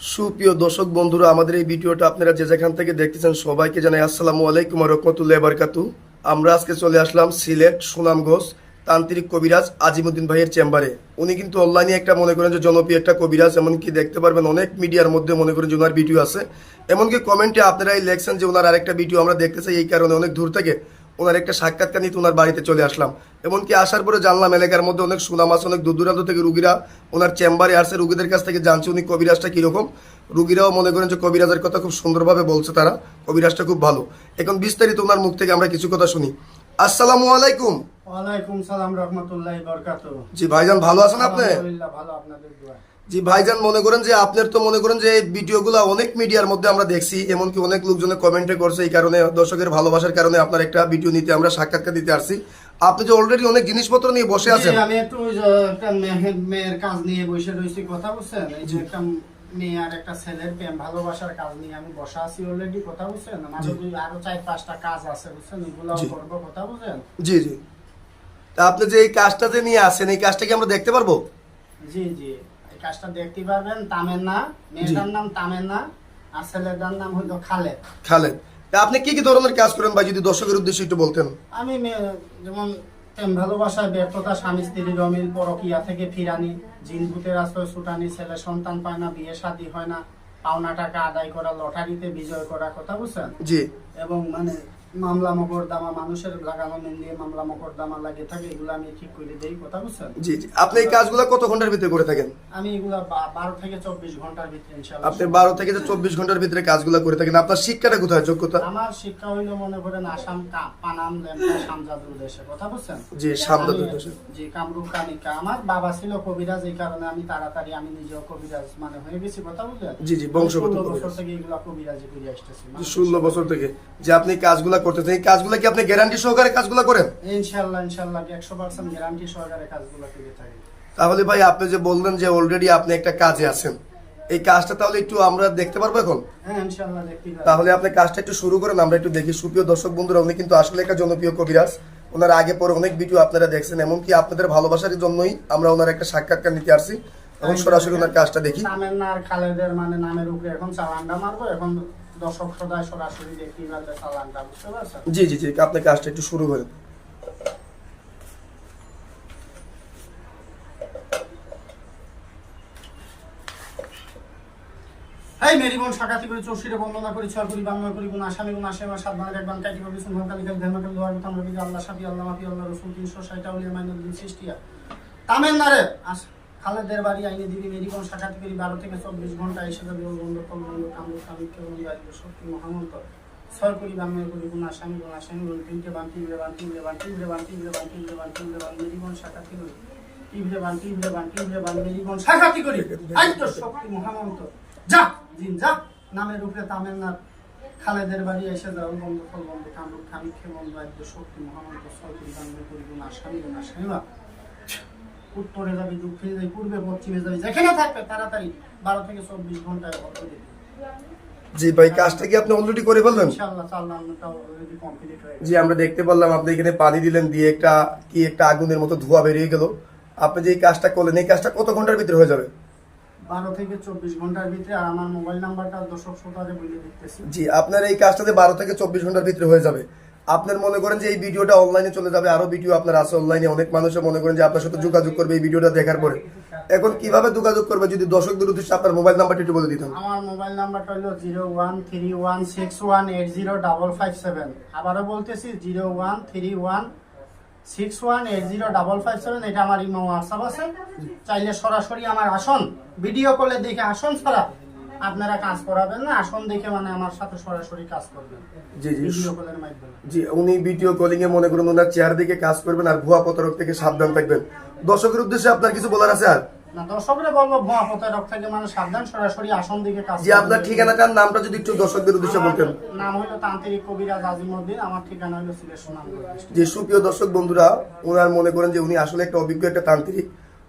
সুপ্রিয় দর্শক বন্ধুরা, আমাদের এই ভিডিওটা আপনারা যে যেখান থেকে দেখতেছেন সবাইকে জানাই আসসালামু আলাইকুম রহমতুল্লাহ বারকাতু আমরা আজকে চলে আসলাম সিলেট সুনামগঞ্জ তান্ত্রিক কবিরাজ আজিমুদ্দিন ভাইয়ের চেম্বারে। উনি কিন্তু অনলাইনে একটা মনে করেন যে জনপ্রিয় একটা কবিরাজ, এমনকি দেখতে পারবেন অনেক মিডিয়ার মধ্যে মনে করেন যে ওনার ভিডিও আছে। এমনকি কমেন্টে আপনারাই লেখছেন যে ওনার আরেকটা ভিডিও আমরা দেখতে চাই, এই কারণে অনেক দূর থেকে ওনার একটা সাক্ষাৎকার নিতে ওনার বাড়িতে চলে আসলাম। এমনকি আসার পরে জানলাম এলাকার মধ্যে অনেক সুনাম আছে অনেক দূর দূরান্ত থেকে রুগীরা ওনার চেম্বারে আসছে। রুগীদের কাছ থেকে জানছে উনি কবিরাজটা কীরকম। রুগীরাও মনে করেন যে কবিরাজের কথা খুব সুন্দরভাবে বলছে তারা। কবিরাজটা খুব ভালো। এখন বিস্তারিত ওনার মুখ থেকে আমরা কিছু কথা শুনি। আসসালামু আলাইকুম। ওয়ালাইকুম সালাম রহমতুল্লাহ বরকাত জি ভাইজান ভালো আছেন আপনি? আলহামদুলিল্লাহ ভালো আপনাদের দোয়া। জি ভাইজান মনে করেন যে আপনার তো মনে করেন যে এই ভিডিওগুলো অনেক মিডিয়ার মধ্যে আমরা দেখছি এমনকি অনেক লোকজনে কমেন্টে করছে এই কারণে দর্শকের ভালোবাসার কারণে আপনার একটা ভিডিও নিতে আমরা সাক্ষাৎকার দিতে আসছি। আপনি যে অলরেডি অনেক জিনিসপত্র নিয়ে বসে আছেন। আমি একটু একটা মেয়ের কাজ নিয়ে বসে রয়েছি কথা বলছেন? এই যে একটা মেয়ে আর একটা ছেলের প্রেম ভালোবাসার কাজ নিয়ে আমি বসা আছি অলরেডি কথা বলছেন? আমার আরও চার পাঁচটা কাজ আছে বুঝছেন? এগুলো। করব কথা বলছেন? জি জি। তা আপনি যে এই কাজটা যে নিয়ে আসেন এই কাজটা কি আমরা দেখতে পারব? জি জি। কাজটা দেখতে পারবেন তামেন্না। মেয়েটার নাম তামেন্না আর ছেলেটার নাম হইল খালেদ। খালেদ। আপনি কি কি ধরনের কাজ করেন ভাই যদি দর্শকের উদ্দেশ্যে একটু বলতেন? আমি যেমন প্রেম ভালোবাসায় ব্যর্থতা স্বামী স্ত্রী অমিল পরকিয়া থেকে ফিরানি জিন ভূতের আশ্রয় ছুটানি ছেলে সন্তান পায় না বিয়ে শাদী হয় না পাওনা টাকা আদায় করা লটারিতে বিজয় করা কথা বুঝছেন? জি। এবং মানে মামলা মকদ্দমা মানুষের লাগানো দিয়ে মামলা মকদ্দমা লাগে থাকে এগুলো আমি ঠিক করে দেই কথা বুঝছেন? জি জি। আপনি এই কাজগুলো কত ঘণ্টার ভিতরে করে থাকেন? আমি এগুলা বারো থেকে চব্বিশ ঘণ্টার ভিতরে ইনশাল্লাহ আপনি বারো থেকে চব্বিশ ঘণ্টার ভিতরে কাজগুলো করে থাকেন আপনার শিক্ষাটা কোথায় যোগ্যতা? আমার শিক্ষা হইল মনে করেন আসাম পানাম লেমটা সামজাদুর দেশে কথা বুঝছেন? জি, সামজাদুর দেশে। জি কামরূপ কানিকা। আমার বাবা ছিল কবিরাজ এই কারণে আমি তাড়াতাড়ি আমি নিজেও কবিরাজ মানে হয়ে গেছি কথা বুঝলেন? জি, জি, বংশগত। বছর থেকে এগুলা কবিরাজি করে আসতেছি যে ষোলো বছর থেকে যে আপনি এই কাজগুলা করতেছেন এই কাজগুলা কি আপনি গ্যারান্টি সহকারে কাজগুলা করেন? ইনশাল্লাহ একশো পার্সেন্ট গ্যারান্টি সহকারে কাজগুলো করে থাকি। তাহলে ভাই আপনি যে বললেন যে অলরেডি আপনি একটা কাজে আছেন এই কাজটা তাহলে একটু আমরা দেখতে পারব এখন? হ্যাঁ। তাহলে আপনি কাজটা একটু শুরু করেন আমরা একটু দেখি। সুপ্রিয় দর্শক বন্ধুরা উনি কিন্তু আসলে একটা জনপ্রিয় কবিরাজ। ওনার আগে পরে অনেক ভিডিও আপনারা দেখছেন এমনকি আপনাদের ভালোবাসার জন্যই আমরা ওনার একটা সাক্ষাৎকার নিতে আসছি। এখন সরাসরি ওনার কাজটা দেখি। তামেন্না আর খালেদের মানে নামের উপরে এখন চালানটা মারবো এখন দর্শক সদায় সরাসরি দেখতে পারলে চালানটা বুঝতে পারছেন? জি জি জি আপনি কাজটা একটু শুরু করেন। এই মেরিবন সাকাতি করে চৌশিরে বন্দনা করি ছয় করি বাংলা করি গুণ আসামি গুণ আসে আমার ভাঙের একবার কাটি করি সুন কালি কালি ধর্ম কালি দোয়ার কথা আমরা আল্লাহ সাফি আল্লাহ মাফি আল্লাহ রসুল তিনশো ষাটটা উলিয়া মাইনুল দিন সৃষ্টিয়া রে আস খালেদের বাড়ি আইনে দিবি মেরিবন সাকাতি করি বারো থেকে চব্বিশ ঘণ্টা এসে যাবে বন্ধ কামড় শক্তি মহামন্ত ছয় করি করি আসামি গুণ আসামি গুণ তিনটে বান তিনটে বান তিনটে বান তিনটে বান তিনটে বান তিনটে বান তিনটে বান করি বান বান বান করি আই তো শক্তি মহামন্ত যা যা নামের উপরে তামিলনার খালেদের বাড়ি এসে যাও বন্ধ ফল বন্ধ কামরূপ খামি বন্ধ আদ্য শক্তি মহামন্ত সরকারি বাংলা করিব না স্বামী না স্বামীবা উত্তরে যাবে দক্ষিণে যাবে পূর্বে পশ্চিমে যাবে যেখানে থাকবে তাড়াতাড়ি বারো থেকে চব্বিশ ঘন্টায় অর্ডার দেবে জি ভাই কাজটা কি আপনি অলরেডি করে ফেললেন? জি আমরা দেখতে পারলাম আপনি এখানে পানি দিলেন দিয়ে একটা কি একটা আগুনের মতো ধোঁয়া বেরিয়ে গেল। আপনি যে কাজটা করলেন এই কাজটা কত ঘণ্টার ভিতরে হয়ে যাবে? বারো থেকে চব্বিশ ঘণ্টার ভিতরে আর আমার মোবাইল নাম্বারটা দর্শক শ্রোতাদের বলে জি আপনার এই কাজটাতে বারো থেকে চব্বিশ ঘণ্টার ভিতরে হয়ে যাবে। আপনার মনে করেন যে এই ভিডিওটা অনলাইনে চলে যাবে, আরও ভিডিও আপনার আছে অনলাইনে অনেক মানুষে মনে করেন যে আপনার সাথে যোগাযোগ করবে এই ভিডিওটা দেখার পরে। এখন কীভাবে যোগাযোগ করবে যদি দর্শকদের উদ্দেশ্যে আপনার মোবাইল নাম্বারটা একটু বলে দিতেন? আমার মোবাইল নাম্বারটা হলো zero one three one six one eight zero double five seven আবারও বলতেছি zero one three one six one eight zero double five seven এটা আমার ইমো হোয়াটসঅ্যাপ আছে। চাইলে সরাসরি আমার আসন ভিডিও কলে দেখে আসন ছাড়া আপনারা কাজ করাবেন না আসন দেখে মানে আমার সাথে সরাসরি কাজ করবেন। জি জি। জি উনি ভিডিও কলিং এ মনে করুন ওনার চেয়ার দিকে কাজ করবেন আর ভুয়া প্রতারক থেকে সাবধান থাকবেন। দর্শকের উদ্দেশ্যে আপনার কিছু বলার আছে আর? না দর্শকরা বলব ভুয়া প্রতারক থেকে মানে সাবধান সরাসরি আসন দিকে কাজ জি আপনার করবেন। ঠিকানাটার নামটা যদি একটু দর্শকদের উদ্দেশ্যে বলতেন। আমার নাম হলো তান্ত্রিক কবিরাজ আজিমউদ্দিন আমার ঠিকানা হলো সিলেট সুনামগঞ্জ যে সুপ্রিয় দর্শক বন্ধুরা ওনার মনে করেন যে উনি আসলে একটা অভিজ্ঞ একটা তান্ত্রিক।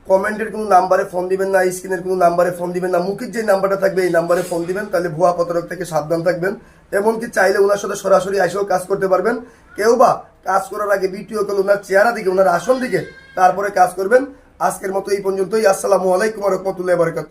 কমেন্টের কোনো নাম্বারে ফোন দিবেন না, স্ক্রিনের কোনো নাম্বারে ফোন দিবেন না, মুখের যে নাম্বারটা থাকবে এই নাম্বারে ফোন দিবেন, তাহলে ভুয়া প্রতারক থেকে সাবধান থাকবেন। এমনকি চাইলে ওনার সাথে সরাসরি এসেও কাজ করতে পারবেন। কেউ বা কাজ করার আগে বিটিও কল ওনার চেহারা দিকে ওনার আসন দিকে তারপরে কাজ করবেন। আজকের মতো এই পর্যন্তই। আসসালামু আলাইকুম রহমতুল্লাহ বারকাত